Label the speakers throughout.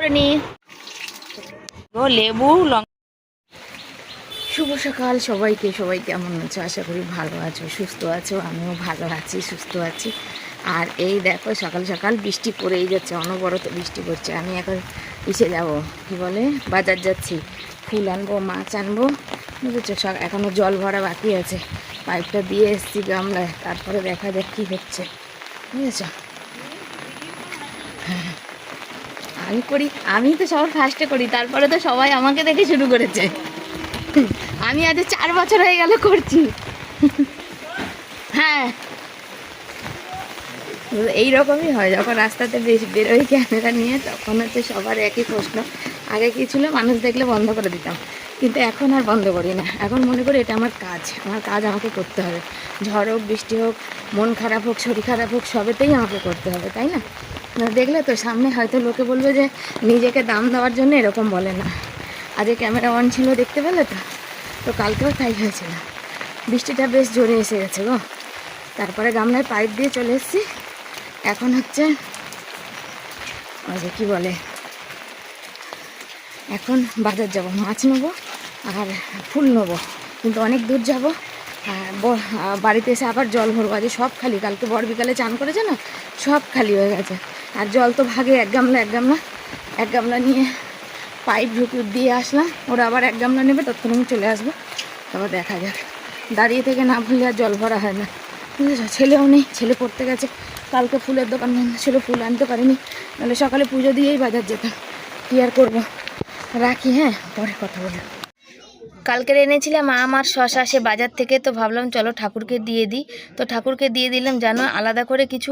Speaker 1: করে নি লেবু লঙ্কা শুভ সকাল সবাইকে সবাই কেমন আছো? আশা করি ভালো আছো সুস্থ আছো আমিও ভালো আছি সুস্থ আছি। আর এই দেখো সকাল সকাল বৃষ্টি পড়েই যাচ্ছে অনবরত বৃষ্টি পড়ছে। আমি এখন ইসে যাব কি বলে বাজার যাচ্ছি। ফুল আনব মাছ আনব বুঝেছ? সব এখনও জল ভরা বাকি আছে। পাইপটা দিয়ে এসছি গামলায় তারপরে দেখা যাক কী হচ্ছে বুঝেছ হ্যাঁ। আমি করি আমি তো সবার ফার্স্টে করি, তারপরে তো সবাই আমাকে দেখে শুরু করেছে। আমি আজ চার বছর হয়ে গেল করছি। হ্যাঁ। এইরকমই হয়, যখন রাস্তাতে বেশ বেরোই ক্যামেরা নিয়ে, তখন হচ্ছে সবার একই প্রশ্ন। আগে কী ছিল? মানুষ দেখলে বন্ধ করে দিতাম। কিন্তু এখন আর বন্ধ করি না। এখন মনে করি এটা আমার কাজ। আমার কাজ আমাকে করতে হবে। ঝড় হোক, বৃষ্টি হোক, মন খারাপ হোক, শরীর খারাপ হোক, সবেতেই আমাকে করতে হবে, তাই না না? দেখলে তো সামনে হয়তো লোকে বলবে যে নিজেকে দাম দেওয়ার জন্য এরকম বলে না। আজকে ক্যামেরা অন ছিল, দেখতে পেলে তো? তো কালকেও তাই হয়েছিল। বৃষ্টিটা বেশ জোরে এসে গেছে গো। তারপরে গামলায় পাইপ দিয়ে চলে এসেছি। এখন হচ্ছে, ওই যে কী বলে? এখন বাজার যাব, মাছ নেব আর ফুল নেব। কিন্তু অনেক দূর যাব। বাড়িতে এসে আবার জল ভরবো। আজ সব খালি, কালকে বর বিকালে চান করেছে না? সব খালি হয়ে গেছে। আর জল তো ভাগে এক গামলা এক গামলা এক গামলা নিয়ে পাইপ ঢুকি দিয়ে আসলাম। ওরা আবার এক গামলা নেবে, ততক্ষণ আমি চলে আসব। তারপর দেখা যাক। দাঁড়িয়ে থেকে না ভুললে আর জল ভরা হয় না। বুঝেছ? ছেলেও নেই, ছেলে পড়তে গেছে। কালকে ফুলের দোকান বন্ধ ছিল ফুল আনতে পারিনি। নাহলে সকালে পুজো দিয়েই বাজার যেতাম। কী আর করব? রাখি হ্যাঁ? পরে কথা বলব। কালকের এনেছিলাম, আম আর শশা সে বাজার থেকে তো ভাবলাম চলো ঠাকুরকে দিয়ে দিই। তো ঠাকুরকে দিয়ে দিলাম জানো আলাদা করে কিছু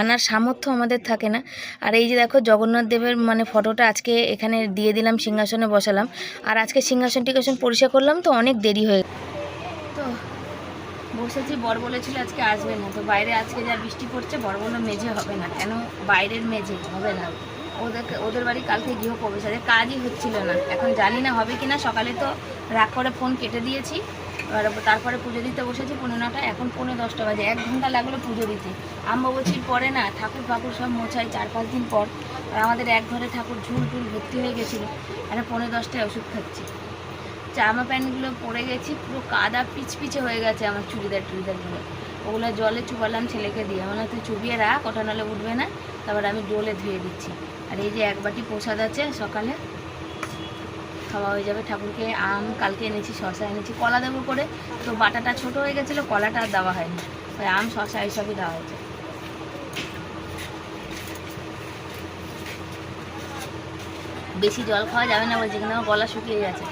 Speaker 1: আনার সামর্থ্য আমাদের থাকে না। আর এই যে দেখো, জগন্নাথ দেবের মানে ফটোটা আজকে এখানে দিয়ে দিলাম, সিংহাসনে বসালাম। আর আজকে সিংহাসন টিকাসন পরিষ্কার করলাম তো অনেক দেরি হয়ে তো বসেছি, বর বলেছিল আজকে আসবে না। তো বাইরে আজকে যা বৃষ্টি পড়ছে বর বলল মেঝে হবে না। কেন? বাইরের মেঝে, হবে না। ওদেরকে, ওদের বাড়ি কালকে গৃহ প্রবেশ আছে কাজই হচ্ছিল না। এখন জানি না হবে কি না সকালে তো রাগ করে ফোন কেটে দিয়েছি। এবার তারপরে পুজো দিতে বসেছি পনেরো নটা, এখন পনেরো দশটা বাজে, এক ঘণ্টা লাগল পুজো দিতে। আম্বাবচির পরে না, ঠাকুর ফাকুর সব মোছাই চার পাঁচ দিন পর, আর আমাদের এক ঘরে ঠাকুর ঝুল টুল ভর্তি হয়ে গেছিল, আর পনেরো দশটায় ওষুধ খাচ্ছি। জামা প্যান্টগুলো পরে গেছি, পুরো কাদা পিচপিচে হয়ে গেছে আমার চুড়িদার টুড়িদারগুলো। ওগুলো জলে চুবালাম ছেলেকে দিয়ে। মানে তুই চুবিয়ে রাখ, ওটা নাহলে উঠবে না। তারপর আমি ডোলে ধুয়ে দিচ্ছি। আর এই যে এক বাটি প্রসাদ আছে সকালে, খাওয়া হয়ে যাবে ঠাকুরকে। আম কালকে এনেছি শশা এনেছি, কলা দেবো করে। তো বাটাটা ছোট হয়ে গেছিল, কলাটা আর দেওয়া হয়নি। ওই আম শশা এইসবই দেওয়া হয়েছে। বেশি জল খাওয়া যাবে না বলছে, কিন্তু আমার গলা শুকিয়ে গেছে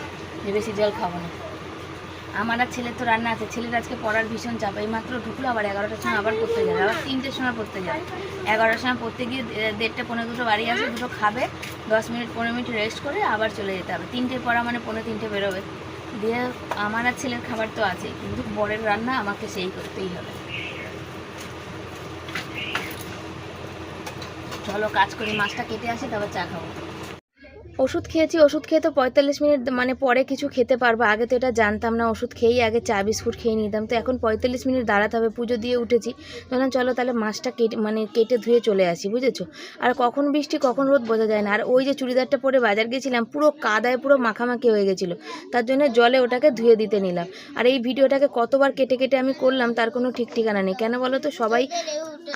Speaker 1: যে বেশি জল খাব না। আমার আর ছেলের তো রান্না আছে। ছেলের আজকে পড়ার ভীষণ চাপ। এই মাত্র ঢুকলো, আবার এগারোটার সময় আবার পড়তে যাবে আবার তিনটের সময় পড়তে যাবে এগারোটার সময় পড়তে গিয়ে দেড়টা পনেরো দুটো বাড়ি আসবে দুটো খাবে। দশ মিনিট, পনেরো মিনিট রেস্ট করে আবার চলে যেতে হবে। তিনটে পড়া মানে পনেরো তিনটে বেরোবে। দিয়ে আমার আর ছেলের খাবার তো আছে, কিন্তু বরের রান্না আমাকে সেই করতেই হবে। চলো, কাজ করি, মাছটা কেটে আসি, তারপর চা খাব। ওষুধ খেয়েছি, ওষুধ খেয়ে তো পঁয়তাল্লিশ মিনিট মানে পরে কিছু খেতে পারব। আগে তো এটা জানতাম না, ওষুধ খেয়েই আগে চা, বিস্কুট খেয়ে নিতাম। তো এখন পঁয়তাল্লিশ মিনিট দাঁড়াতে হবে, পুজো দিয়ে উঠেছি। তখন চলো তাহলে মাছটা কেটে মানে কেটে ধুয়ে চলে আসি, বুঝেছ? আর কখন বৃষ্টি, কখন রোদ বোঝা যায় না। আর ওই যে চুড়িদারটা পরে বাজার গেছিলাম, পুরো কাদায়, পুরো মাখামাখি হয়ে গেছিল। তার জন্য জলে ওটাকে ধুয়ে দিতে নিলাম। আর এই ভিডিওটাকে কতবার কেটে কেটে আমি করলাম, তার কোনো ঠিক ঠিকানা নেই। কেন বলো তো? সবাই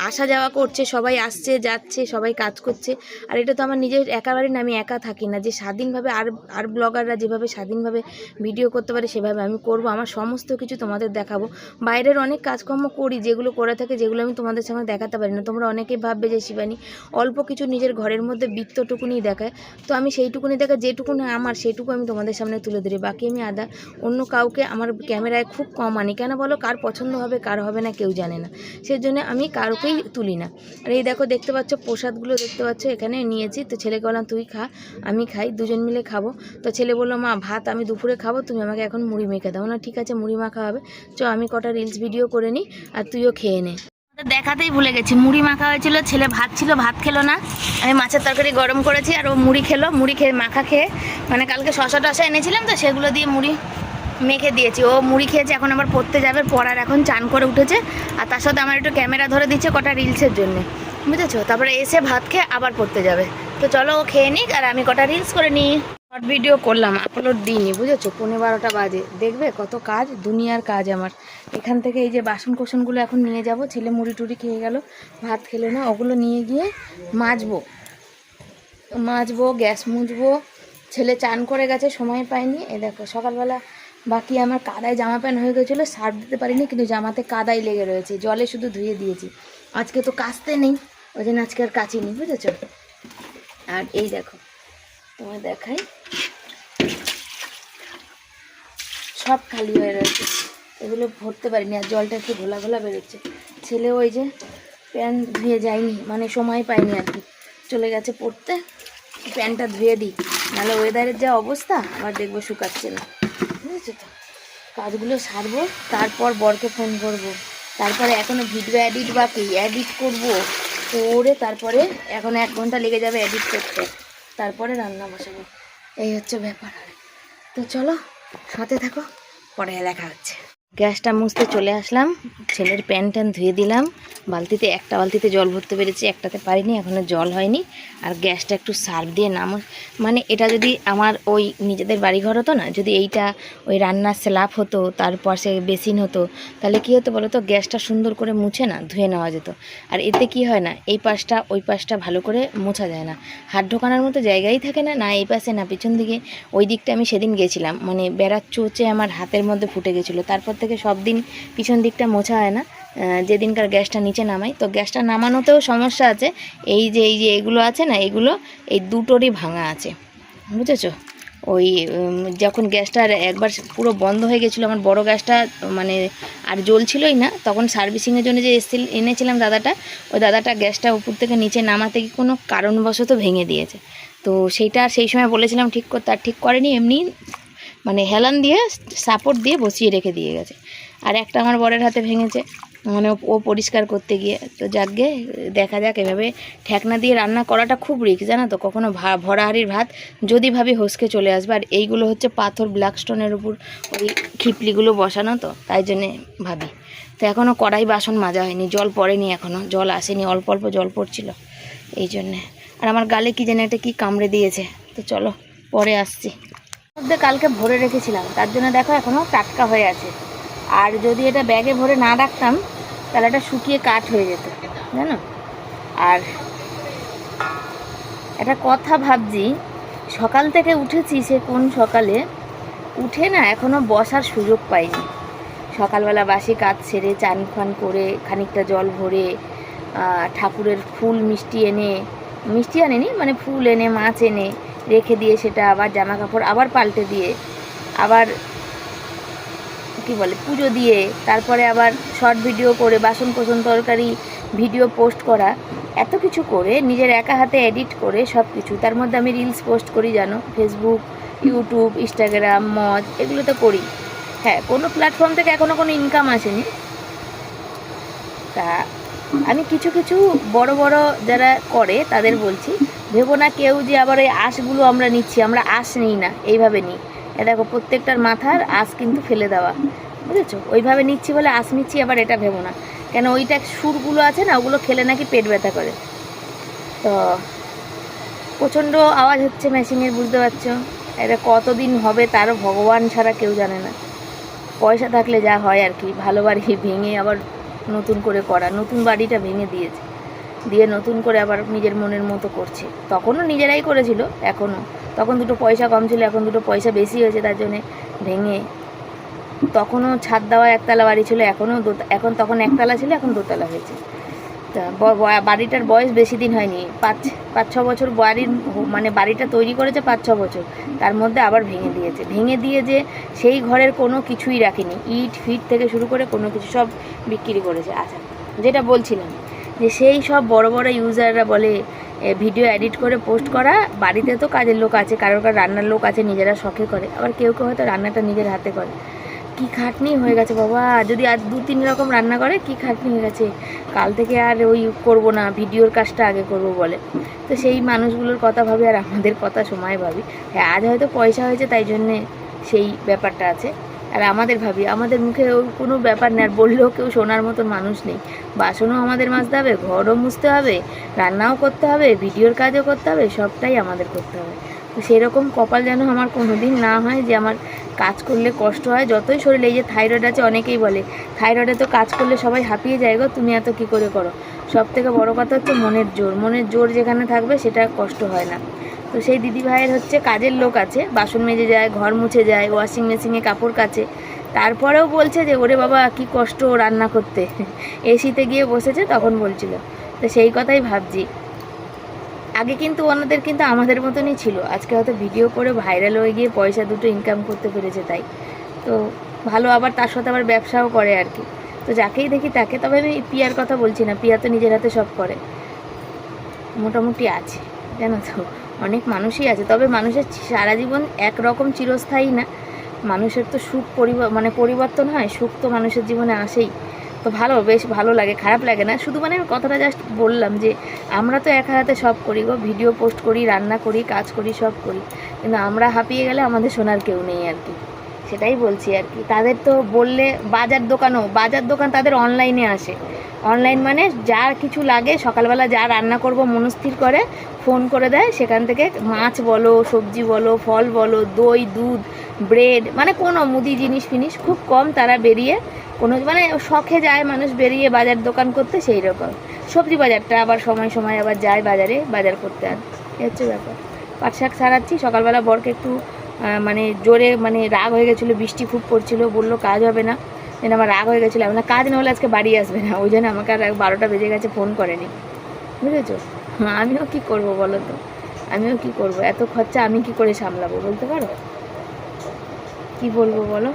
Speaker 1: আসা যাওয়া করছে, সবাই আসছে, যাচ্ছে, সবাই কাজ করছে। আর এটা তো আমার নিজের একাবারে না, আমি একা থাকি না যে স্বাধীনভাবে আর আর ব্লগাররা যেভাবে স্বাধীনভাবে ভিডিও করতে পারে, সেভাবে আমি করব। আমার সমস্ত কিছু তোমাদের দেখাবো। বাইরের অনেক কাজকর্ম করি, যেগুলো করে থাকে, যেগুলো আমি তোমাদের সঙ্গে দেখাতে পারি না। তোমরা অনেকেই ভাববে যে, শিবানী, অল্প কিছু নিজের ঘরের মধ্যে বৃত্তটুকুনি দেখায়। তো আমি সেইটুকুনি দেখা যেটুকুনি আমার, সেটুকু আমি তোমাদের সামনে তুলে ধরি। বাকি আমি আদা, অন্য কাউকে আমার ক্যামেরায় খুব কম আনি। কেন বলো? কার পছন্দ হবে, কার হবে না, কেউ জানে না। সেজন্য আমি কারোকেই তুলি না। আর এই দেখো, দেখতে পাচ্ছ, প্রসাদগুলো দেখতে পাচ্ছ, এখানে নিয়েছি। তো ছেলেকে বললাম, তুই খা। আমি খাই, দুজন মিলে খাব। তো ছেলে বলল, মা, ভাত আমি দুপুরে খাব, তুমি আমাকে এখন মুড়ি মেখে দাও। না ঠিক আছে, মুড়ি মাখা হবে। চ আমি কটা রিলস ভিডিও করে নিই আর তুইও খেয়ে নে। দেখাতেই ভুলে গেছি, মুড়ি মাখা হয়েছিল, ছেলে ভাত ছিল, ভাত খেলো না। আমি মাছের তরকারি গরম করেছি আর ও মুড়ি খেলো, মুড়ি খেয়ে মাখা খেয়ে মানে কালকে শশা টশা এনেছিলাম তো, সেগুলো দিয়ে মুড়ি মেখে দিয়েছি। ও মুড়ি খেয়েছে, এখন আবার পড়তে যাবে, পড়ার এখন চান করে উঠেছে। আর তার সাথে আমার একটু ক্যামেরা ধরে দিচ্ছে কটা রিলসের জন্য। বুঝেছ? তারপরে এসে ভাত খেয়ে আবার পড়তে যাবে। তো চলো ও খেয়ে নিক, আর আমি কটা রিলস করে নিই। শর্ট ভিডিও করলাম আপলোড দিইনি, বুঝেছ? পনেরো বারোটা বাজে। দেখবে কত কাজ? দুনিয়ার কাজ আমার। এখান থেকে এই যে বাসন কোসনগুলো এখন নিয়ে যাব, ছেলে মুড়ি টুড়ি খেয়ে গেল, ভাত খেলো না, ওগুলো নিয়ে গিয়ে মাজবো। মাজবো, গ্যাস মুছবো ছেলে চান করে গেছে, সময় পায়নি। এ দেখো, সকালবেলা বাকি আমার কাদায় জামা প্যান্ট হয়ে গেছিল সার্ফ দিতে পারিনি, কিন্তু জামাতে কাদাই লেগে রয়েছে, জলে শুধু ধুয়ে দিয়েছি। আজকে তো কাচতে নেই, ওই জন্য আজকে আর কাচিনি, বুঝেছ? আর এই দেখো তোমার দেখাই। সব খালি হয়ে রয়েছে, এগুলো ভরতে পারিনি, আর জলটা একটু ঘোলা ঘোলা বেরোচ্ছে। ছেলে ওই যে প্যান্ট ধুয়ে যায়নি মানে সময় পায়নি আর কি। চলে গেছে পড়তে, প্যান্টটা ধুয়ে দিই, নাহলে ওয়েদারের যা অবস্থা, আবার দেখব শুকাচ্ছে না। বুঝেছ? তো কাজগুলো সারবো, তারপর বরকে ফোন করব। তারপরে এখনও ভিডিও এডিট বাকি এডিট করব। করে তারপরে এখন এক ঘণ্টা লেগে যাবে এডিট করতে। তারপরে রান্না বসাবো। এই হচ্ছে ব্যাপার। তো চলো, সাথে থাকো, পরে দেখা হচ্ছে। গ্যাসটা মুছতে চলে আসলাম। ছেলের প্যান ট্যান ধুয়ে দিলাম। বালতিতে একটা বালতিতে জল ভরতে পেরেছি, একটাতে পারিনি এখনও জল হয়নি। আর গ্যাসটা একটু সার্ফ দিয়ে নাম। মানে এটা যদি আমার ওই নিজেদের বাড়িঘর হতো না, যদি এইটা ওই রান্নার স্ল্যাব হতো, তারপর সে বেসিন হতো, তাহলে কী হতো বলো তো গ্যাসটা সুন্দর করে মুছে না, ধুয়ে নেওয়া যেত। আর এতে কি হয় না, এই পাশটা, ওই পাশটা ভালো করে মোছা যায় না। হাত ঢোকানোর মতো জায়গাই থাকে না না এই পাশে, না পিছন দিকে। ওই দিকটা আমি সেদিন গেছিলাম মানে বেড়ার চোচে আমার হাতের মধ্যে ফুটে গেছিল। তারপর থেকে সব দিন পিছন দিকটা মোছা হয় না। যেদিনকার গ্যাসটা নিচে নামাই। তো গ্যাসটা নামানোতেও সমস্যা আছে। এই যে এই যে এগুলো আছে না, এগুলো এই দুটোরই ভাঙা আছে। বুঝেছ? ওই যখন গ্যাসটা একবার পুরো বন্ধ হয়ে গেছিল, আমার বড় গ্যাসটা মানে আর জ্বলছিলই না, তখন সার্ভিসিংয়ের জন্য যে এসেছিল, এনেছিলাম দাদাটা, ওই দাদাটা গ্যাসটা উপর থেকে নিচে নামাতে গিয়ে কোনো কারণবশত ভেঙে দিয়েছে। তো সেইটা সেই সময় বলেছিলাম, ঠিক করতে আর ঠিক করেনি, এমনি মানে হেলান দিয়ে সাপোর্ট দিয়ে বসিয়ে রেখে দিয়ে গেছে। আর একটা আমার বরের হাতে ভেঙেছে মানে ও- পরিষ্কার করতে গিয়ে। তো যাকগে, দেখা যাক এভাবে ঠেকনা দিয়ে রান্না করাটা খুব রিক্স জানো তো? কখনো ভা ভরা হাঁড়ির ভাত, যদি ভাবি হসকে চলে আসবে। আর এইগুলো হচ্ছে পাথর ব্ল্যাক স্টোনের উপর ওই খিপলিগুলো বসানো তো, তাই জন্যে ভাবি। তো এখনও কড়াই বাসন মাজা হয়নি, জল পড়েনি এখনও জল আসেনি, অল্প অল্প জল পড়ছিল। এই জন্যে। আর আমার গালে কি যেন একটা কী কামড়ে দিয়েছে। তো চলো, পরে আসছি। মধ্যে কালকে ভরে রেখেছিলাম। তার জন্য দেখো এখনও টাটকা হয়ে আছে। আর যদি এটা ব্যাগে ভরে না রাখতাম, তাহলে এটা শুকিয়ে কাঠ হয়ে যেত, জানো? আর একটা কথা ভাবছি, সকাল থেকে উঠেছি সে কোন সকালে? উঠে না এখনও বসার সুযোগ পাইনি। সকালবেলা বাসি কাজ সেরে চান ফান করে খানিকটা জল ভরে ঠাকুরের ফুল মিষ্টি এনে, মিষ্টি আনেনি মানে ফুল এনে, মাছ এনে রেখে দিয়ে সেটা আবার জামা কাপড় আবার পাল্টে দিয়ে আবার কি বলে, পুজো দিয়ে তারপরে আবার শর্ট ভিডিও করে বাসন কোসন তরকারি ভিডিও পোস্ট করা, এত কিছু করে নিজের একা হাতে এডিট করে সব কিছু তার মধ্যে আমি রিলস পোস্ট করি, জানো? ফেসবুক ইউটিউব ইনস্টাগ্রাম মজ এগুলো তো করি। হ্যাঁ কোনো প্ল্যাটফর্ম থেকে এখনও কোনো ইনকাম আসেনি। তা আমি কিছু কিছু বড় বড় যারা করে তাদের বলছি ভেবো না কেউ যে আবার এই আঁশগুলো আমরা নিচ্ছি, আমরা আঁশ নিই না, এইভাবে নিই। এ দেখো, প্রত্যেকটার মাথার আঁশ কিন্তু ফেলে দেওয়া, বুঝেছ? ওইভাবে নিচ্ছি বলে আঁশ নিচ্ছি, আবার এটা ভেবো না। কেন ওইটা সুরগুলো আছে না, ওগুলো খেলে নাকি পেট ব্যথা করে। তো, প্রচণ্ড আওয়াজ হচ্ছে মেশিনের, বুঝতে পারছ? এটা কতদিন হবে তারও ভগবান ছাড়া কেউ জানে না। পয়সা থাকলে যা হয় আর কি, ভালো বাড়ি ভেঙে আবার নতুন করে করা, নতুন বাড়িটা ভেঙে দিয়েছে। দিয়ে নতুন করে আবার নিজের মনের মতো করছে। তখনও নিজেরাই করেছিল, এখনও। তখন দুটো পয়সা কম ছিল, এখন দুটো পয়সা বেশি হয়েছে, তার জন্যে ভেঙে। তখনও ছাদ দেওয়া একতলা বাড়ি ছিল, এখনও এখন তখন একতলা ছিল, এখন দোতলা হয়েছে। তা বাড়িটার বয়স বেশি দিন হয়নি। পাঁচ পাঁচ, ছ বছর বাড়ির মানে বাড়িটা তৈরি করেছে পাঁচ, ছ বছর। তার মধ্যে আবার ভেঙে দিয়েছে। ভেঙে দিয়ে যে সেই ঘরের কোনো কিছুই রাখেনি। ইট, ফিট থেকে শুরু করে কোনো কিছু সব বিক্রি করেছে। আচ্ছা যেটা বলছিলাম যে সেই সব বড় বড় ইউজাররা বলে ভিডিও এডিট করে পোস্ট করা, বাড়িতে তো কাজের লোক আছে, কারোর কারোর রান্নার লোক আছে, নিজেরা শখে করে, আবার কেউ কেউ হয়তো রান্নাটা নিজের হাতে করে। কি খাটনি হয়ে গেছে বাবা, যদি আর দু তিন রকম রান্না করে, কি খাটনি হয়ে গেছে? কাল থেকে আর ওই করব না ভিডিওর কাজটা আগে করব বলে। তো সেই মানুষগুলোর কথা ভাবি আর আমাদের কথা সময় ভাবি। হ্যাঁ আজ হয়তো পয়সা হয়েছে, তাই জন্যে সেই ব্যাপারটা আছে। আর আমাদের ভাবি, আমাদের মুখে কোনো ব্যাপার নেই, আর বললেও কেউ শোনার মতন মানুষ নেই। বাসনও আমাদের মাজতে হবে, ঘরও মুছতে হবে, রান্নাও করতে হবে, ভিডিওর কাজও করতে হবে, সবটাই আমাদের করতে হবে। তো সেরকম কপাল যেন আমার কোনো দিন না হয় যে আমার কাজ করলে কষ্ট হয়। যতই শরীরে এই যে থাইরয়েড আছে, অনেকেই বলে, থাইরয়েডে তো কাজ করলে সবাই হাঁপিয়ে যায় গো, তুমি এত কী করে করো? সব থেকে বড়ো কথা হচ্ছে মনের জোর। মনের জোর যেখানে থাকবে, সেটা কষ্ট হয় না। তো সেই দিদি ভাইয়ের হচ্ছে কাজের লোক আছে, বাসন মেজে যায়, ঘর মুছে যায় ওয়াশিং মেশিনে কাপড় কাচে। তারপরেও বলছে যে, ওরে বাবা, কি কষ্ট রান্না করতে। এসিতে গিয়ে বসেছে, তখন বলছিল। তো সেই কথাই ভাবছি। আগে কিন্তু ওনাদের কিন্তু আমাদের মতনই ছিল। আজকে হয়তো ভিডিও করে ভাইরাল হয়ে গিয়ে পয়সা দুটো ইনকাম করতে পেরেছে তাই। তো ভালো, আবার তার সাথে আবার ব্যবসাও করে আর কি। তো যাকেই দেখি তাকে, তবে আমি পিয়ার কথা বলছি না। পিয়া তো নিজের হাতে সব করে। মোটামুটি আছে। জানো তো, অনেক মানুষই আছে। তবে মানুষের সারা জীবন একরকম চিরস্থায়ী না। মানুষের তো সুখ পরিব মানে পরিবর্তন হয়, সুখ তো মানুষের জীবনে আসেই। তো ভালো, বেশ ভালো লাগে, খারাপ লাগে না। শুধু মানে আমি কথাটা জাস্ট বললাম যে, আমরা তো একা হাতে সব করি গো। ভিডিও পোস্ট করি, রান্না করি, কাজ করি, সব করি। কিন্তু আমরা হাঁপিয়ে গেলে আমাদের শোনার কেউ নেই আর কি। সেটাই বলছি আর কি। তাদের তো বললে বাজার দোকানও, বাজার দোকান তাদের অনলাইনে আসে। অনলাইন মানে যা কিছু লাগে, সকালবেলা যা রান্না করব মনস্থির করে ফোন করে দেয়। সেখান থেকে মাছ বলো, সবজি বলো, ফল বলো, দই, দুধ ব্রেড মানে কোনো মুদি জিনিস ফিনিস খুব কম তারা বেরিয়ে কোনো মানে শখে যায় মানুষ বেরিয়ে বাজার দোকান করতে সেই রকম। সবজি বাজারটা আবার সময় সময় আবার যায় বাজারে, বাজার করতে আর এই হচ্ছে ব্যাপার। পাট শাক সারাচ্ছি সকালবেলা বরকে একটু মানে জোরে মানে রাগ হয়ে গেছিল, বৃষ্টি খুব পড়ছিল, বলল কাজ হবে না। যেন আমার রাগ হয়ে গেছিল না কাজ না হলে আজকে বাড়ি আসবে না। ওই জন্য আমাকে আর বারোটা বেজে গেছে, ফোন করেনি। বুঝেছ? আমিও কি করব বলো তো? আমিও কি করব? এত খরচা আমি কি করে সামলাবো, বলতে পারো? কি বলব বলো?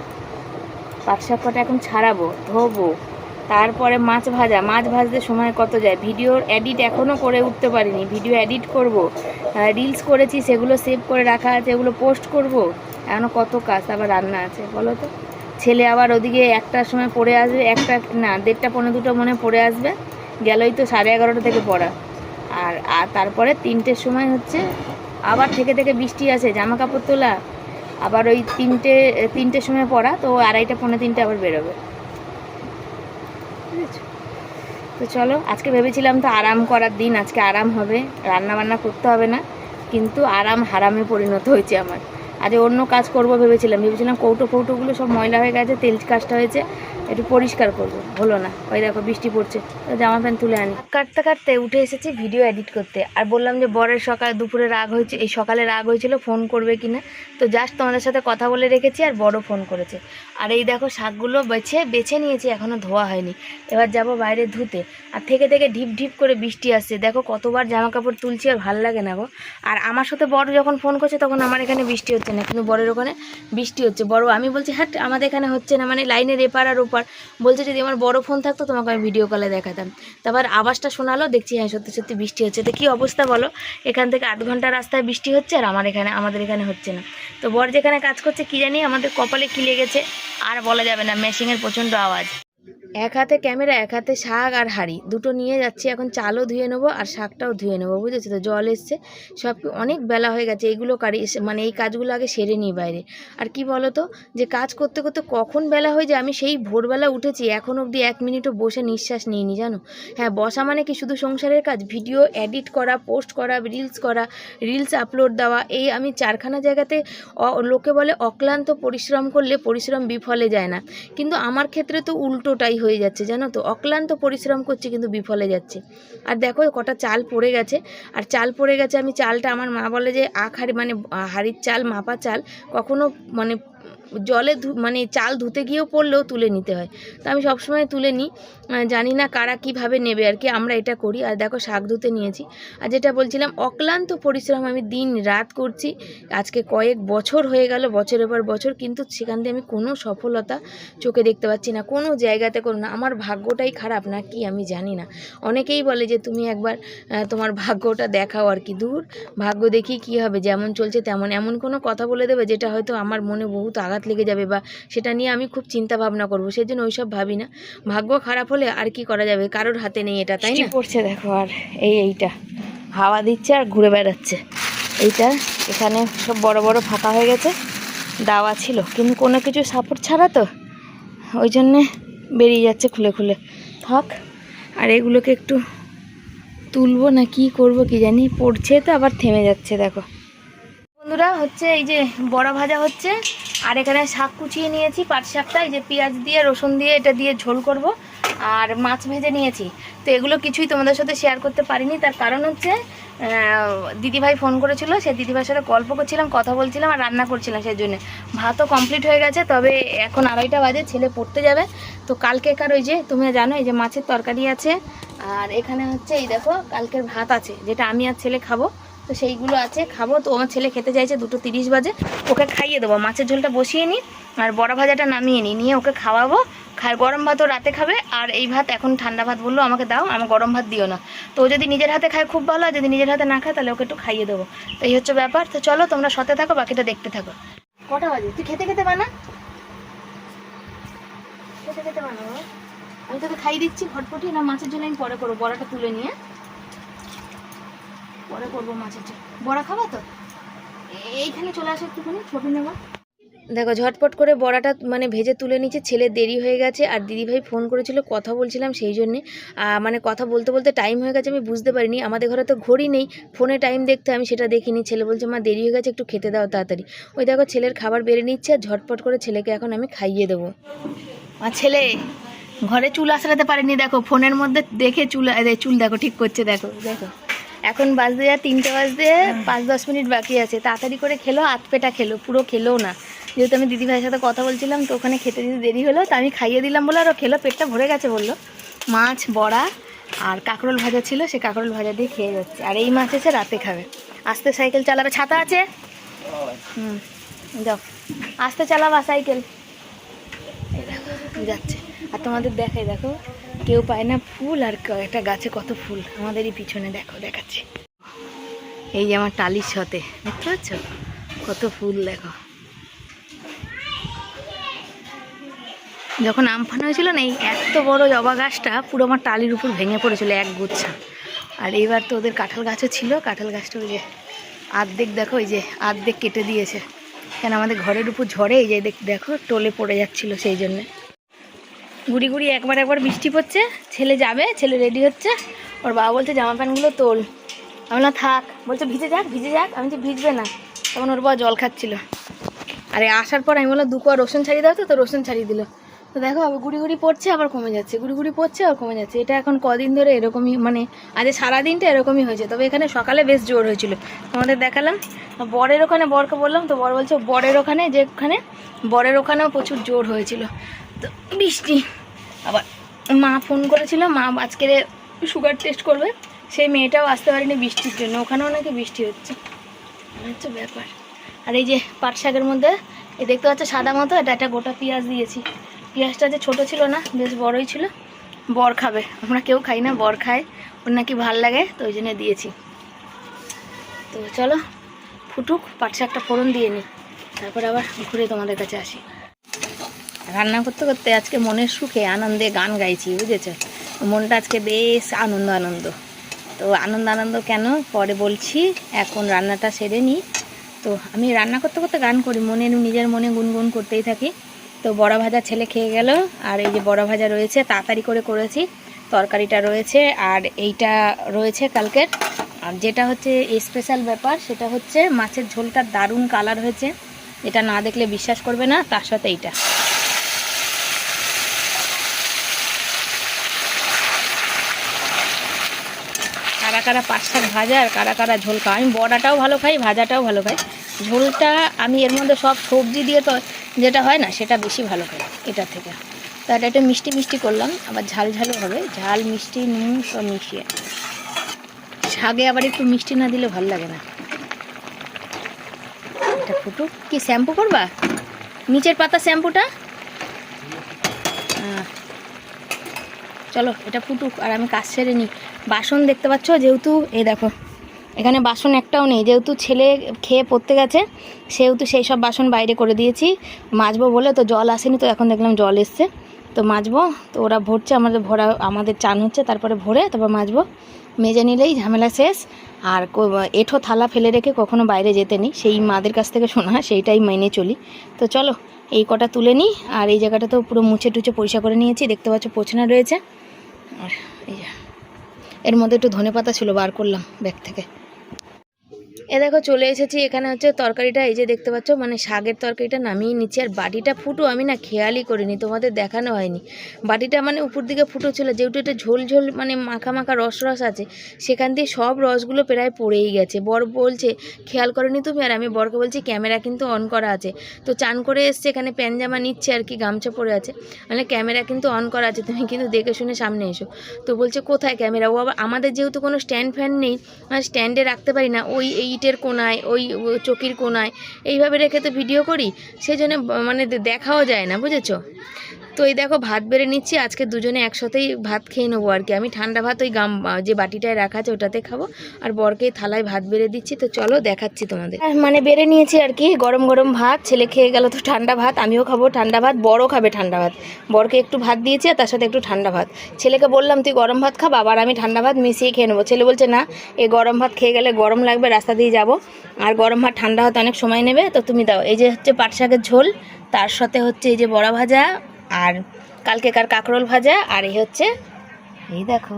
Speaker 1: পাট শাক এখন ছাড়াবো, ধোবো। তারপরে মাছ ভাজা, মাছ ভাজতে সময় কত যায়? ভিডিওর এডিট এখনও করে উঠতে পারিনি। ভিডিও এডিট করব। রিলস করেছি, সেগুলো সেভ করে রাখা আছে, এগুলো পোস্ট করব। এখনও কত কাজ আবার রান্না আছে, বলো তো। ছেলে আবার ওদিকে একটার সময় পড়ে আসবে, একটা, না, দেড়টা পনেরো দুটো মনে পড়ে আসবে। গেলই তো সাড়ে এগারোটা থেকে পড়া। আর আর তারপরে তিনটের সময় হচ্ছে, আবার থেকে থেকে বৃষ্টি আছে জামা কাপড় তোলা। আবার ওই তিনটে, তিনটের সময় পড়া, তো আড়াইটা, পৌনে তিনটে আবার বেরোবে? তো চলো, আজকে ভেবেছিলাম তো আরাম করার দিন, আজকে আরাম হবে রান্না বান্না করতে হবে না, কিন্তু আরাম হারামে পরিণত হয়েছে আমার আজ অন্য কাজ করব ভেবেছিলাম ভেবেছিলাম কৌটো কৌটোগুলো সব ময়লা হয়ে গেছে, তেল কাজটা হয়েছে একটু পরিষ্কার করব। হলো না। ওই দেখো, বৃষ্টি পড়ছে। জামা প্যান্ট তুলে আনি। কাটতে কাটতে উঠে এসেছি ভিডিও এডিট করতে। আর বললাম যে, বরের সকাল, দুপুরে রাগ হয়েছে এই সকালে রাগ হয়েছিল, ফোন করবে কিনা তো জাস্ট তোমাদের সাথে কথা বলে রেখেছি আর বড় ফোন করেছে। আর এই দেখো, শাকগুলো বেছে বেছে নিয়েছি এখনও ধোয়া হয়নি। এবার যাব বাইরে ধুতে। আর থেকে থেকে ঢিপ ঢিপ করে বৃষ্টি আসছে। দেখো, কতবার জামা কাপড় তুলছি আর ভালো লাগে না গো। আর আমার সাথে বড় যখন ফোন করছে, তখন আমার এখানে বৃষ্টি হচ্ছে না। কিন্তু বড়ের ওখানে বৃষ্টি হচ্ছে। বড়, আমি বলছি হ্যাঁ আমাদের এখানে হচ্ছে না। মানে লাইনের এপার আর ওপার। বলছে যদি আমার বড় ফোন থাকতো, তোমাকে আমি ভিডিও কলে দেখাতাম। তারপর আওয়াজটা শোনালো, দেখছি হ্যাঁ সত্যি সত্যি বৃষ্টি হচ্ছে। তো কী অবস্থা বলো? এখান থেকে আধ ঘণ্টা রাস্তায় বৃষ্টি হচ্ছে আর আমার এখানে, আমাদের এখানে হচ্ছে না। তো বর যেখানে কাজ করছে, কী জানি আমাদের কপালে কি লেগেছে, আর বলা যাবে না মেশিনের প্রচণ্ড আওয়াজ। এক হাতে ক্যামেরা, এক হাতে শাক আর হাঁড়ি। দুটো নিয়ে যাচ্ছি, এখন চালও ধুয়ে নেব আর শাকটাও ধুয়ে নেব, বুঝেছ তো? জল এসছে, সব অনেক বেলা হয়ে গেছে এইগুলো কারি মানে এই কাজগুলো আগে সেরে নিই বাইরে। আর কি বলো তো যে কাজ করতে করতে কখন বেলা হয়ে যায়, আমি সেই ভোরবেলা উঠেছি, এখন অবধি এক মিনিটও বসে নিঃশ্বাস নিইনি, জানো? হ্যাঁ বসা মানে কি শুধু সংসারের কাজ? ভিডিও এডিট করা, পোস্ট করা, রিলস করা, রিলস আপলোড দেওয়া, এই আমি চারখানা জায়গাতে লোকে বলে অক্লান্ত পরিশ্রম করলে পরিশ্রম বিফলে যায় না। কিন্তু আমার ক্ষেত্রে তো উল্টোটাই হয়ে যাচ্ছে, জানো তো? অক্লান্ত পরিশ্রম করছি কিন্তু বিফলে যাচ্ছে। আর দেখো, কটা চাল পড়ে গেছে। আর চাল পড়ে গেছে, আমি চালটা আমার মা বলে যে, আখ মানে হাড়ির চাল, মাপা চাল কখনো মানে জলে মানে চাল ধুতে গিয়েও পড়লেও তুলে নিতে হয়। তো আমি সবসময় তুলে নিই। জানি না কারা কীভাবে নেবে আর কি, আমরা এটা করি। আর দেখো শাক ধুতে নিয়েছি। আর যেটা বলছিলাম, অক্লান্ত পরিশ্রম আমি দিন রাত করছি। আজকে কয়েক বছর হয়ে গেল বছরের পর বছর, কিন্তু সেখান থেকে আমি কোনো সফলতা চোখে দেখতে পাচ্ছি না। কোনো জায়গাতে কোনো না, আমার ভাগ্যটাই খারাপ না কি আমি জানি না। অনেকেই বলে যে, তুমি একবার তোমার ভাগ্যটা দেখাও আর কি, দূর। ভাগ্য দেখি কি হবে, যেমন চলছে তেমন। এমন কোনো কথা বলে দেবে, যেটা হয়তো আমার মনে বহুত আঘাত লেগে যাবে বা সেটা নিয়ে আমি খুব চিন্তা ভাবনা করব সেই জন্য ওইসব ভাবি না। ভাগ্য খারাপ হলে আর কি করা যাবে? কারোর হাতে নেই এটা তাই না? পড়ছে দেখো আর এই এইটা। হাওয়া দিচ্ছে আর ঘুরে বেড়াচ্ছে। এইটা এখানে সব বড় বড় ফাঁকা হয়ে গেছে দাওয়া ছিল। কিন্তু কোনো কিছু সাপোর্ট ছাড়া তো ওই জন্যে বেরিয়ে যাচ্ছে খুলে খুলে। থাক আর এগুলোকে একটু তুলবো না কি করব কি জানি পড়ছে তো আবার থেমে যাচ্ছে দেখো। বন্ধুরা হচ্ছে এই যে বড়া ভাজা হচ্ছে আর এখানে শাক কুচিয়ে নিয়েছি পাট শাকটা, এই যে পেঁয়াজ দিয়ে, রসুন দিয়ে, এটা দিয়ে ঝোল করব। আর মাছ ভেজে নিয়েছি। তো এগুলো কিছুই তোমাদের সাথে শেয়ার করতে পারিনি। তার কারণ হচ্ছে দিদিভাই ফোন করেছিল সে দিদিভাইয়ের সাথে গল্প করছিলাম, কথা বলছিলাম আর রান্না করছিলাম সেই জন্যে ভাতও কমপ্লিট হয়ে গেছে, তবে এখন আড়াইটা বাজে, ছেলে পড়তে যাবে। তো কালকে কালকেকার ওই যে তুমি জানো, এই যে মাছের তরকারি আছে। আর এখানে হচ্ছে, এই দেখো, কালকের ভাত আছে, যেটা আমি আর ছেলে খাব। তো সেইগুলো আছে, খাব। তো আমার ছেলে খেতে চাইছে, দুটো তিরিশ বাজে। ওকে খাইয়ে দেবো। মাছের ঝোলটা বসিয়ে নিই আর বড়া ভাজাটা নামিয়ে নিই নিয়ে ওকে খাওয়াবো। খায় গরম ভাতও রাতে খাবে, আর এই ভাত এখন ঠান্ডা ভাত বলল, আমাকে দাও, আমার গরম ভাত দিও না। তো ও যদি নিজের হাতে খায়, খুব ভালো আর যদি নিজের হাতে না খায়, তাহলে ওকে একটু খাইয়ে দেবো। তো এই হচ্ছে ব্যাপার। তো চলো, তোমরা সতে থাকো, বাকিটা দেখতে থাকো। কটা বাজে? তুই খেতে খেতে বানা। খেতে খেতে বানাবো আমি তোকে খাইয়ে দিচ্ছি ফটফটি না মাছের জন্য আমি পরে করব, বড়াটা তুলে নিয়ে। পরে করব মাছের ঝোল। বড়া খাবা তো? এইখানে চলে আসো একটুখানি ছবি নেব। দেখো ঝটপট করে বড়াটা মানে ভেজে তুলে নিচ্ছে ছেলে দেরি হয়ে গেছে আর দিদিভাই ফোন করেছিল কথা বলছিলাম সেই জন্যে। মানে কথা বলতে বলতে টাইম হয়ে গেছে আমি বুঝতে পারিনি। আমাদের ঘরে তো ঘড়ি নেই ফোনে টাইম দেখতে আমি সেটা দেখিনি। ছেলে বলছে মা দেরি হয়ে গেছে একটু খেতে দাও তাড়াতাড়ি। ওই দেখো ছেলের খাবার বেড়ে নিচ্ছে আর ঝটপট করে ছেলেকে এখন আমি খাইয়ে দেবো। আর ছেলে ঘরে চুল আসাতে পারেনি দেখো ফোনের মধ্যে দেখে চুল চুল দেখো ঠিক করছে দেখো দেখো। এখন বাজতে যা তিনটে বাজতে পাঁচ দশ মিনিট বাকি আছে। তাড়াতাড়ি করে খেলো আত পেটা খেলো পুরো খেলো না। যেহেতু আমি দিদি ভাইয়ের সাথে কথা বলছিলাম তো ওখানে খেতে দিতে দেরি হলো তো আমি খাইয়ে দিলাম বলে আর ও খেলো পেটটা ভরে গেছে বলল। মাছ বড়া আর কাঁকরোল ভাজা ছিল সে কাঁকরোল ভাজা দিয়ে খেয়ে যাচ্ছে। আর এই মাছ এসে রাতে খাবে। আস্তে সাইকেল চালাবে ছাতা আছে? হুম যাও। আস্তে চালাবা সাইকেল। যাচ্ছে। আর তোমাদের দেখাই দেখো কেউ পায় না ফুল আর একটা গাছে কত ফুল। আমাদেরই পিছনে দেখো, দেখাচ্ছি। এই যে আমার টালির সতে দেখতে পাচ্ছ? কত ফুল, দেখো। যখন আমফান হয়েছিল না, এই এত বড় জবা গাছটা পুরো আমার টালির উপর ভেঙে পড়েছিল এক গুচ্ছা। আর এইবার তো ওদের কাঁঠাল গাছও ছিল, কাঁঠাল গাছটা ওই যে আর্ধেক, দেখো, ওই যে আর্ধেক কেটে দিয়েছে। কেন আমাদের ঘরের উপর ঝড়ে এই যে দেখো, টলে পড়ে যাচ্ছিল সেই জন্যে। গুড়ি গুড়ি একবার একবার বৃষ্টি পড়ছে। ছেলে যাবে, ছেলে রেডি হচ্ছে। ওর বাবা বলছে, জামা প্যান্টগুলো তোল। আমি না থাক। বলছে, ভিজে যাক ভিজে যাক। আমি যে ভিজবে না। তখন ওর বাবা জল খাচ্ছিল। আরে, আসার পর আমি বললাম, দু কোয়া রসুন ছাড়িয়ে দাও তো। তো রসুন ছাড়িয়ে দিল। তো দেখো, আবার গুড়ি গুড়ি পড়ছে, আবার কমে যাচ্ছে। গুড়ি গুড়ি পড়ছে, আবার কমে যাচ্ছে। এটা এখন কদিন ধরে এরকমই মানে আজ সারাদিনটা এরকমই হয়েছে। তবে এখানে সকালে বেশ জোর হয়েছিল। তোমাদের দেখালাম। বরের ওখানে, বরকে বললাম, তো বর বলছে, বরের ওখানে যেখানে বরের ওখানেও প্রচুর জোর হয়েছিল। বৃষ্টি। আবার মা ফোন করেছিল, মা আজকে সুগার টেস্ট করবে। সেই মেয়েটাও আসতে পারেনি বৃষ্টির জন্য, ওখানেও নাকি বৃষ্টি হচ্ছে। হচ্ছে ব্যাপার। আর এই যে পাট শাকের মধ্যে এই দেখতে পাচ্ছ সাদা মতো, এটা একটা গোটা পেঁয়াজ দিয়েছি। পেঁয়াজটা যে ছোট ছিল না, বেশ বড়ই ছিল। বর খাবে, আমরা কেউ খাই না, বর খায়, ওর নাকি ভালো লাগে, তো ওই জন্য দিয়েছি। তো চলো, ফুটুক, পাট শাকটা ফোড়ন দিয়ে নিই তারপর আবার ঘুরে তোমাদের কাছে আসি। রান্না করতে করতে আজকে মনের সুখে আনন্দে গান গাইছি, বুঝেছ? মনটা আজকে বেশ আনন্দ আনন্দ। তো আনন্দ আনন্দ কেন? পরে বলছি, এখন রান্নাটা সেরে নিই তো আমি রান্না করতে করতে গান করি, মনে নিজের মনে গুনগুন করতেই থাকি। তো বড়া ভাজা ছেলে খেয়ে গেল, আর এই যে বড়া ভাজা রয়েছে, তাড়াতাড়ি করে করেছি। তরকারিটা রয়েছে, আর এইটা রয়েছে কালকের। আর যেটা হচ্ছে স্পেশাল ব্যাপার, সেটা হচ্ছে মাছের ঝোলটা দারুণ কালার হয়েছে। এটা না দেখলে বিশ্বাস করবে না, তার সাথে এইটা। কারা পাঁচ শাক ভাজা আর কারা কারা ঝোল খাওয়া আমি বড়াটাও ভালো খাই, ভাজাটাও ভালো খাই। ঝোলটা আমি এর মধ্যে সব সবজি দিয়ে তো যেটা হয় না, সেটা বেশি ভালো খাই এটা থেকে। তো এটা একটু মিষ্টি মিষ্টি করলাম, আবার ঝাল ঝালও হবে। ঝাল, মিষ্টি, নুন সব মিশিয়ে। শাকে আবার একটু মিষ্টি না দিলে ভালো লাগে না। এটা ফুটুক কি, শ্যাম্পু করবা? নিচের পাতা শ্যাম্পুটা? চলো, এটা ফুটুক, আর আমি কাজ সেরে নিই। বাসন দেখতে পাচ্ছ? যেহেতু, এই দেখো, এখানে বাসন একটাও নেই। যেহেতু ছেলে খেয়ে পড়তে গেছে, সেহেতু সেই সব বাসন বাইরে করে দিয়েছি। মাজবো বলে তো জল আসেনি, তো এখন দেখলাম জল এসছে। তো মাজবো, তো ওরা ভরছে, আমাদের ভরা, আমাদের চান হচ্ছে, তারপরে ভরে তারপর মাজবো। মেজে নিলেই ঝামেলা শেষ। আর এঁঠো থালা ফেলে রেখে কখনো বাইরে যেতে নেই। সেই মাদের কাছ থেকে শোনা, সেইটাই মেনে চলি। তো চলো, এই কটা তুলে নিই। আর এই জায়গাটা তো পুরো মুছে টুছে পরিষ্কার করে নিয়েছি। দেখতে পাচ্ছ, পোছনা রয়েছে। আর এই এর মধ্যে একটু ধনে পাতা ছিল বার করলাম ব্যাগ থেকে। এ দেখো চলে এসেছি, এখানে হচ্ছে তরকারিটা, এই যে দেখতে পাচ্ছ মানে শাকের তরকারিটা নামিয়ে নিচ্ছি। আর বাটিটা ফুটো আমি না খেয়ালই করিনি, তোমাদের দেখানো হয়নি। বাটিটা মানে উপর দিকে ফুটো ছিল, যেহেতু এটা ঝোল ঝোল মানে মাখা মাখা রস রস আছে, সেখান দিয়ে সব রসগুলো প্রায় পড়েই গেছে। বর বলছে, খেয়াল করেনি তুমি? আর আমি বরকে বলছি, ক্যামেরা কিন্তু অন করা আছে। তো চান করে এসছে, এখানে প্যানজামা নিচ্ছে আর কি, গামছা পরে আছে। মানে ক্যামেরা কিন্তু অন করা আছে, তুমি কিন্তু দেখে শুনে সামনে এসো। তো বলছে, কোথায় ক্যামেরা? ও আবার আমাদের যেহেতু কোনো স্ট্যান্ড ফ্যান নেই স্ট্যান্ডে রাখতে পারি না, ওই এই ইটের কোনায়, ওই চকির কোনায়, এইভাবে রেখে তো ভিডিও করি সেই জন্য মানে দেখাও যায় না, বুঝেছ? তো এই দেখো ভাত বেড়ে নিচ্ছি, আজকে দুজনে একসাথেই ভাত খেয়ে নেব আর কি। আমি ঠান্ডা ভাত ওই গাম যে বাটিটায় রাখা আছে ওটাতে খাব। আর বরকে থালায় ভাত বেড়ে দিচ্ছি, তো চলো দেখাচ্ছি তোমাদের। মানে বেড়ে নিয়েছি আর কি, গরম গরম ভাত। ছেলে খেয়ে গেল তো ঠান্ডা ভাত, আমিও খাব ঠান্ডা ভাত, বড়ও খাবে ঠান্ডা ভাত। বরকে একটু ভাত দিয়েছি আর তার সাথে একটু ঠান্ডা ভাত। ছেলেকে বললাম, তুই গরম ভাত খা আবার আমি ঠান্ডা ভাত মিশিয়ে খেয়ে নেব। ছেলে বলছে, না, এই গরম ভাত খেয়ে গেলে গরম লাগবে, রাস্তা দিয়ে যাব। আর গরম ভাত ঠান্ডা হতে অনেক সময় নেবে, তো তুমি দাও। এই যে হচ্ছে পাট শাকের ঝোল, তার সাথে হচ্ছে এই যে বড়া ভাজা আর কালকেকার কাঁকরোল ভাজা, আর এই হচ্ছে, এই দেখো,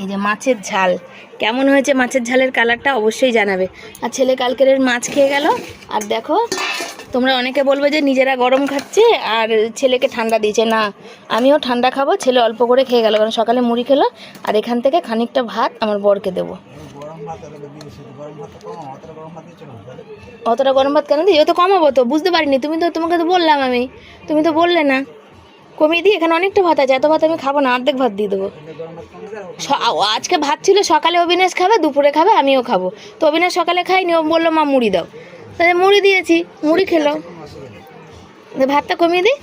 Speaker 1: এই যে মাছের ঝাল। কেমন হয়েছে মাছের ঝালের কালারটা অবশ্যই জানাবে। আর ছেলে কালকের মাছ খেয়ে গেল, আর দেখো, তোমরা অনেকে বলবে যে নিজেরা গরম খাচ্ছে, আর ছেলেকে ঠান্ডা দিয়েছে। না, আমিও ঠান্ডা খাব, ছেলে অল্প করে খেয়ে গেল, কারণ সকালে মুড়ি খেলো, আর এখান থেকে খানিকটা ভাত আমার বরকে দেবো। অতটা গরম ভাত কেন দিই? তো কমাবো তো বুঝতে পারিনি। তুমি তো তোমাকে তো বললাম আমি। তুমি তো বললে না। কমিয়ে দিই এখানে অনেকটা ভাত আছে। এত ভাত আমি খাব না অর্ধেক ভাত দিয়ে দেবো। আজকে ভাত ছিল সকালে অবিনাশ খাবে দুপুরে খাবে আমিও খাব। তো অবিনাশ সকালে খাইনি ও বলল মা মুড়ি দাও। তাহলে মুড়ি দিয়েছি মুড়ি খেলো। ভাতটা কমিয়ে দিই?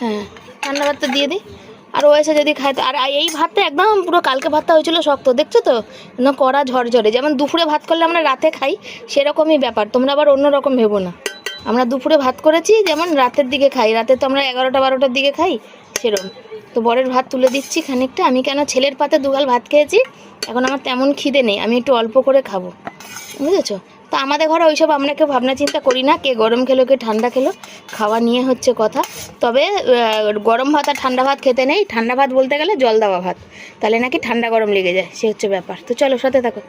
Speaker 1: হ্যাঁ ঠান্ডা ভাতটা দিয়ে দিই। আর ও এসে যদি খায় আর এই ভাতটা একদম পুরো কালকে ভাতটা হয়েছিল শক্ত, দেখছ তো? না কড়া ঝরঝরে। যেমন দুপুরে ভাত করলে আমরা রাতে খাই, সেরকমই ব্যাপার। তোমরা আবার অন্য রকম ভেবো না। আমরা দুপুরে ভাত করেছি, যেমন রাতের দিকে খাই। রাতে তো আমরা এগারোটা, বারোটার দিকে খাই, সেরকম। তো বরের ভাত তুলে দিচ্ছি খানিকটা। আমি কেন ছেলের পাতে দুগাল ভাত খেয়েছি? এখন আমার তেমন খিদে নেই। আমি একটু অল্প করে খাব। বুঝেছ? তো আমাদের ঘরে ওইসব আমরা কেউ ভাবনা চিন্তা করি না, কে গরম খেলো, কে ঠান্ডা খেলো, খাওয়া নিয়ে হচ্ছে কথা। তবে গরম ভাত আর ঠান্ডা ভাত খেতে নেই। ঠান্ডা ভাত বলতে গেলে জল দেওয়া ভাত। তাহলে নাকি ঠান্ডা গরম লেগে যায়, সে হচ্ছে ব্যাপার। তো চলো, সাথে থাকো।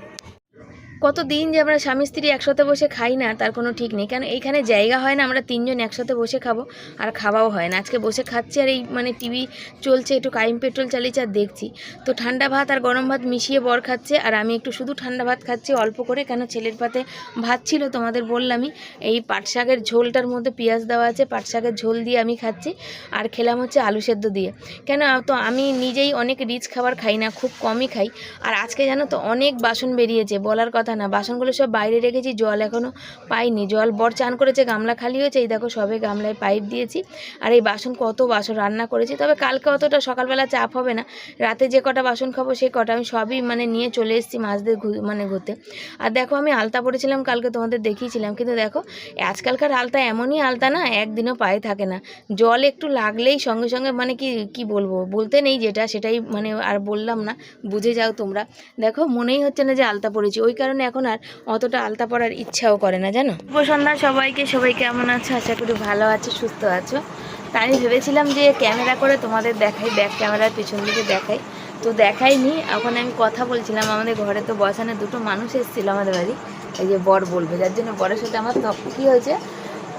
Speaker 1: কত দিন যে আমরা স্বামী স্ত্রী একসাথে বসে খাই না, তার কোনো ঠিক নেই। কেন এইখানে জায়গা হয় না, আমরা তিনজন একসাথে বসে খাব, আর খাওয়াও হয় না। আজকে বসে খাচ্ছি আর এই মানে টিভি চলছে, একটু কাইম পেট্রোল চালিয়েছে আর দেখছি। তো ঠান্ডা ভাত আর গরম ভাত মিশিয়ে বর খাচ্ছে, আর আমি একটু শুধু ঠান্ডা ভাত খাচ্ছি অল্প করে, কেন ছেলের পাতে ভাত ছিল, তোমাদের বললামই। এই পাট শাকের ঝোলটার মধ্যে পেঁয়াজ দেওয়া আছে, পাট শাকের ঝোল দিয়ে আমি খাচ্ছি, আর খেলাম হচ্ছে আলু সেদ্ধ দিয়ে। কেন, তো আমি নিজেই অনেক রিচ খাবার খাই না, খুব কমই খাই। আর আজকে জানো তো অনেক বাসন বেরিয়েছে, বলার কথা না, বাসনগুলো সব বাইরে রেখেছি, জল এখনও পাইনি। জল বর চান করেছে, গামলা খালি হয়েছে, এই দেখো সবে গামলায় পাইপ দিয়েছি। আর এই বাসন কত বাসন, রান্না করেছি। তবে কালকে অতটা সকালবেলা চাপ হবে না। রাতে যে কটা বাসন খাব সেই কটা। আমি সবই মানে নিয়ে চলে এসেছি মাছদের মানে ঘুরতে। আর দেখো আমি আলতা পরেছিলাম কালকে, তোমাদের দেখিয়েছিলাম। কিন্তু দেখো, আজকালকার আলতা এমনই আলতা না, একদিনও পায়ে থাকে না। জল একটু লাগলেই সঙ্গে সঙ্গে মানে কি কি বলব? বলতে নেই যেটা, সেটাই মানে আর বললাম না। বুঝে যাও তোমরা। দেখো, মনেই হচ্ছে না যে আলতা পরেছি। ওই কারণে এখন আর অতটা আলতা পড়ার ইচ্ছাও করে না, জানো? শুভ সন্ধ্যা সবাইকে, সবাই কেমন আছো? আশা করি ভালো আছো, সুস্থ আছো। তাই আমি ভেবেছিলাম যে ক্যামেরা করে তোমাদের দেখাই ব্যাক ক্যামেরার পিছন দিকে দেখাই। তো দেখাইনি, এখন আমি কথা বলছিলাম, আমাদের ঘরে তো বসানো দুটো মানুষ এসেছিল আমাদের বাড়ি। এই যে বর বলবে, যার জন্য বরের সাথে আমার তখন কী হয়েছে?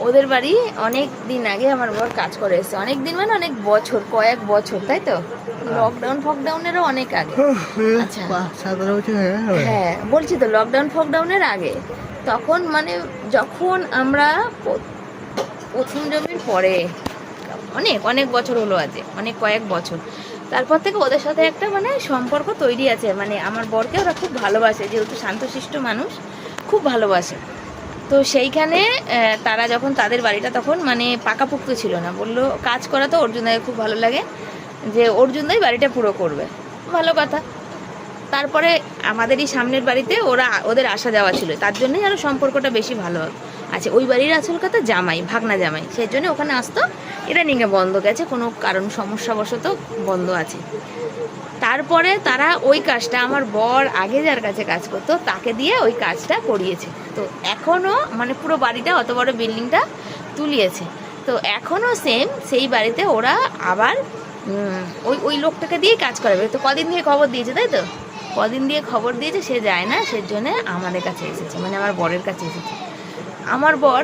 Speaker 1: ওদের বাড়ি অনেক দিন আগে আমার বর কাজ করে এসেছে। অনেক দিন মানে অনেক বছর কয়েক বছর তাই তো? লকডাউন ফকডাউনেরও অনেক আগে। আচ্ছা। হ্যাঁ বলছি তো লকডাউন ফকডাউনের আগে? তখন মানে যখন আমরা প্রথম জমির পরে অনেক অনেক বছর হলো আজ অনেক কয়েক বছর। তারপর থেকে ওদের সাথে একটা মানে সম্পর্ক তৈরি আছে। মানে আমার বরকে ওরা খুব ভালোবাসে যেহেতু শান্তশিষ্ট মানুষ খুব ভালোবাসে। তো সেইখানে তারা যখন তাদের বাড়িটা তখন মানে পাকাপোক্ত ছিল না। বলল, কাজ করা তো অর্জুন দাকে খুব ভালো লাগে যে অর্জুনদাই বাড়িটা পুরো করবে। ভালো কথা। তারপরে আমাদেরই সামনের বাড়িতে ওরা, ওদের আসা যাওয়া ছিল। তার জন্যই আরও সম্পর্কটা বেশি ভালো আছে ওই বাড়ির আসল কথা জামাই, ভাগনা জামাই। সেই জন্য ওখানে আসতো। ইদানিংয়ে বন্ধ গেছে, কোনো কারণ সমস্যাবশত বন্ধ আছে। তারপরে তারা ওই কাজটা, আমার বর আগে যার কাছে কাজ করতো, তাকে দিয়ে ওই কাজটা করিয়েছে। তো এখনও মানে পুরো বাড়িটা, অত বড় বিল্ডিংটা তুলিয়েছে। তো এখনও সেম সেই বাড়িতে ওরা আবার ওই ওই লোকটাকে দিয়ে কাজ করাবে। তো কদিন দিয়ে খবর দিয়েছে, তাই তো? কদিন দিয়ে খবর দিয়েছে, সে যায় না সে জন্য আমাদের কাছে এসেছে মানে আমার বরের কাছে এসেছে। আমার বর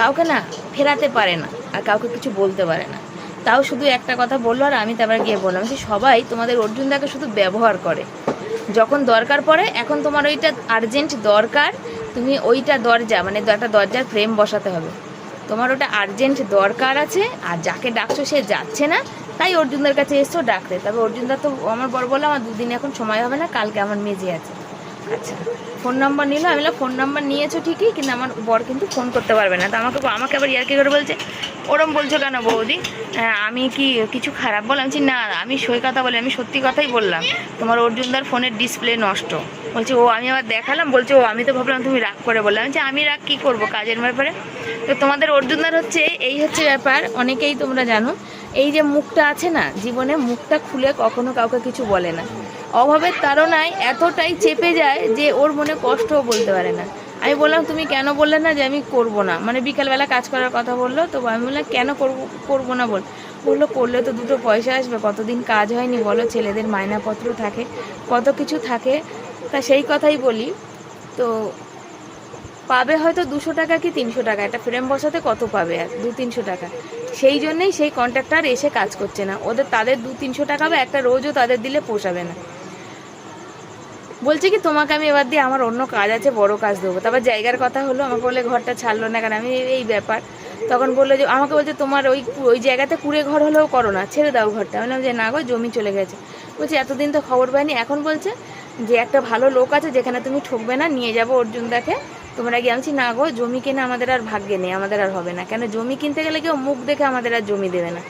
Speaker 1: কাউকে না ফেরাতে পারে না, আর কাউকে কিছু বলতে পারে না। তাও শুধু একটা কথা বলল আর আমি তারপর গিয়ে বললাম যে, সবাই তোমাদের অর্জুনদাকে শুধু ব্যবহার করে। যখন দরকার পড়ে, এখন তোমার ওইটা আর্জেন্ট দরকার, তুমি ওইটা দরজা মানে একটা দরজার ফ্রেম বসাতে হবে। তোমার ওটা আর্জেন্ট দরকার আছে, আর যাকে ডাকছো সে যাচ্ছে না, তাই অর্জুনদার কাছে এসছো ডাকতে। তবে অর্জুনদা তো, আমার বড় বলল, আমার দুদিন এখন সময় হবে না, কালকে আমার মেজে আছে। আচ্ছা ফোন নাম্বার নিল আমি বললাম ফোন নাম্বার নিয়েছো ঠিকই কিন্তু আমার বর কিন্তু ফোন করতে পারবে না। তো আমাকে আমাকে আবার ইয়ার ইয়ার্কি করে বলছে ওরম বলছো কেন বৌদি? হ্যাঁ, আমি কি কিছু খারাপ বললাম? বলছি, না আমি সই কথা বলি আমি সত্যি কথাই বললাম তোমার অর্জুনদার ফোনের ডিসপ্লে নষ্ট। বলছে ও আমি আবার দেখালাম। বলছে ও আমি তো ভাবলাম তুমি রাগ করে বললাম যে আমি রাগ কী করব কাজের ব্যাপারে? তো তোমাদের অর্জুনদার হচ্ছে এই হচ্ছে ব্যাপার অনেকেই তোমরা জানো। এই যে মুখটা আছে না, জীবনে মুখটা খুলে কখনো কাউকে কিছু বলে না। অভাবের তাড়নায় এতটাই চেপে যায় যে ওর মনে কষ্টও বলতে পারে না। আমি বললাম, তুমি কেন বললে না যে আমি করব না? মানে বিকালবেলা কাজ করার কথা বলল, তো আমি বললাম, কেন করব করব না বল? বলল, করলে তো দুটো পয়সা আসবে, কতদিন কাজ হয়নি বলো, ছেলেদের মায়নাপত্র থাকে, কত কিছু থাকে। তা সেই কথাই বলি। তো পাবে হয়তো দুশো টাকা কি তিনশো টাকা? একটা ফ্রেম বসাতে কত পাবে? আর দু তিনশো টাকা। সেই জন্যই সেই কন্ট্রাক্টর এসে কাজ করছে না। ওদের তাদের দু তিনশো টাকা বা একটা রোজও তাদের দিলে পোষাবে না। বলছে কি, তোমাকে আমি এবার দিয়ে আমার অন্য কাজ আছে, বড় কাজ দেবো। তারপর জায়গার কথা হলো, আমাকে বলে ঘরটা ছাড়লো না কারণ আমি, এই- ব্যাপার। তখন বলল যে, আমাকে বলছে, তোমার ওই ওই জায়গাতে কুড়ে ঘর হলেও করো না, ছেড়ে দাও ঘরটা। বললাম যে, না গো, জমি চলে গেছে। বলছে, এতদিন তো খবর পাইনি। এখন বলছে যে, একটা ভালো লোক আছে, যেখানে তুমি ঠকবে না, নিয়ে যাব অর্জুন দেখে তোমরা গিয়ে আমি না গো, জমি কেনে আমাদের আর ভাগ্যে নেই, আমাদের আর হবে না। কেন, জমি কিনতে গেলে কেউ মুখ দেখে আমাদের আর জমি দেবে না।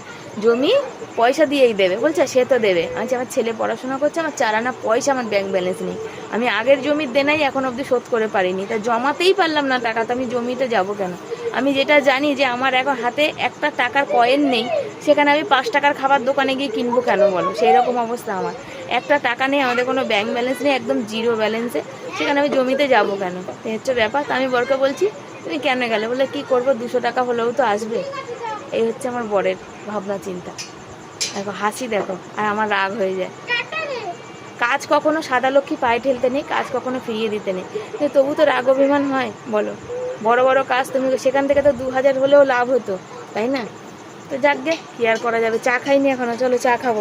Speaker 1: জমি পয়সা দিয়েই দেবে, বলছে, সে তো দেবে। আমি আমার ছেলে পড়াশোনা করছে, আমার চার আনা পয়সা আমার ব্যাংক ব্যালেন্স নেই। আমি আগের জমির দেনাই এখন অবধি শোধ করে পারিনি। তা জমাতেই পারলাম না টাকা, তো আমি জমিতে যাব কেন? আমি যেটা জানি যে আমার এখন হাতে একটা টাকার কয়েন নেই, সেখানে আমি পাঁচ টাকার খাবার দোকানে গিয়ে কিনবো কেন বলো? সেই রকম অবস্থা আমার। একটা টাকা নেই, আমাদের কোনো ব্যাংক ব্যালেন্স নেই, একদম জিরো ব্যালেন্সে সেখানে আমি জমিতে যাব কেন? হচ্ছে ব্যাপার। আমি বরকে বলছি, তুমি কেন গেলে? বলে, কি করব? দুশো টাকা হলেও তো আসবে। এই হচ্ছে আমার বরের ভাবনা, চিন্তা। দেখো, হাসি দেখো, আর আমার রাগ হয়ে যায়। কাজ কখনো সাদা লক্ষ্মী পায়ে ঠেলতে নেই, কাজ কখনো ফিরিয়ে দিতে নেই। তবু তো রাগ অভিমান হয়, বলো। বড় বড় কাজ তুমি সেখান থেকে তো দু হাজার হলেও লাভ হতো, তাই না? তো যাক গে, কি আর করা যাবে? চা খাইনি এখনও, চলো চা খাব।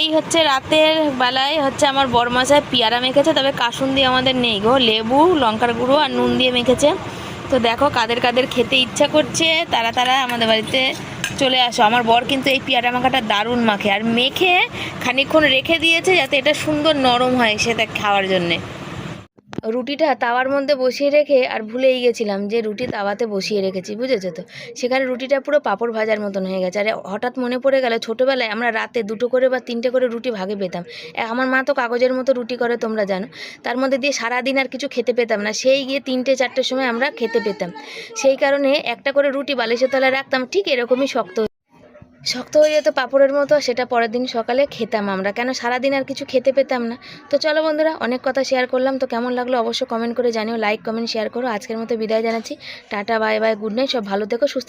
Speaker 1: এই হচ্ছে রাতের বেলায় হচ্ছে আমার বরমাসায় পেয়ারা মেখেছে, তবে কাসুন দিয়ে আমাদের নেই গো। লেবু, লঙ্কার গুঁড়ো আর নুন দিয়ে মেখেছে। তো দেখো কাদের কাদের খেতে ইচ্ছা করছে, তারা তারা আমাদের বাড়িতে চলে আসো। আমার বর কিন্তু এই পেয়ারা মাখাটা দারুণ মাখে। আর মেখে খানিক্ষণ রেখে দিয়েছে যাতে এটা সুন্দর নরম হয় সেটা খাওয়ার জন্যে। রুটিটা তাওয়ার মধ্যে বসিয়ে রেখে আর ভুলেই গেছিলাম যে রুটি তাওয়াতে বসিয়ে রেখেছি, বুঝেছ তো? সেখানে রুটিটা পুরো পাঁপড় ভাজার মতন হয়ে গেছে। আর হঠাৎ মনে পড়ে গেল ছোটোবেলায় আমরা রাতে দুটো করে বা তিনটে করে রুটি ভাগে পেতাম। আমার মা তো কাগজের মতো রুটি করে, তোমরা জানো। তার মধ্যে দিয়ে সারাদিন আর কিছু খেতে পেতাম না। সেই গিয়ে তিনটে চারটের সময় আমরা খেতে পেতাম। সেই কারণে একটা করে রুটি বালিশের তলায় রাখতাম, ঠিক এরকমই শক্ত শক্ত হয়ে যেত পাপড়ের মতো সেটা পরের দিন সকালে খেতাম আমরা। কেন সারাদিন আর কিছু খেতে পেতাম না। তো চলো বন্ধুরা, অনেক কথা শেয়ার করলাম। তো কেমন লাগল অবশ্যই কমেন্ট করে জানিও। লাইক কমেন্ট শেয়ার করো। আজকের মতো বিদায় জানাচ্ছি। Tata bye bye good night সব ভালো থেকো, সুস্থ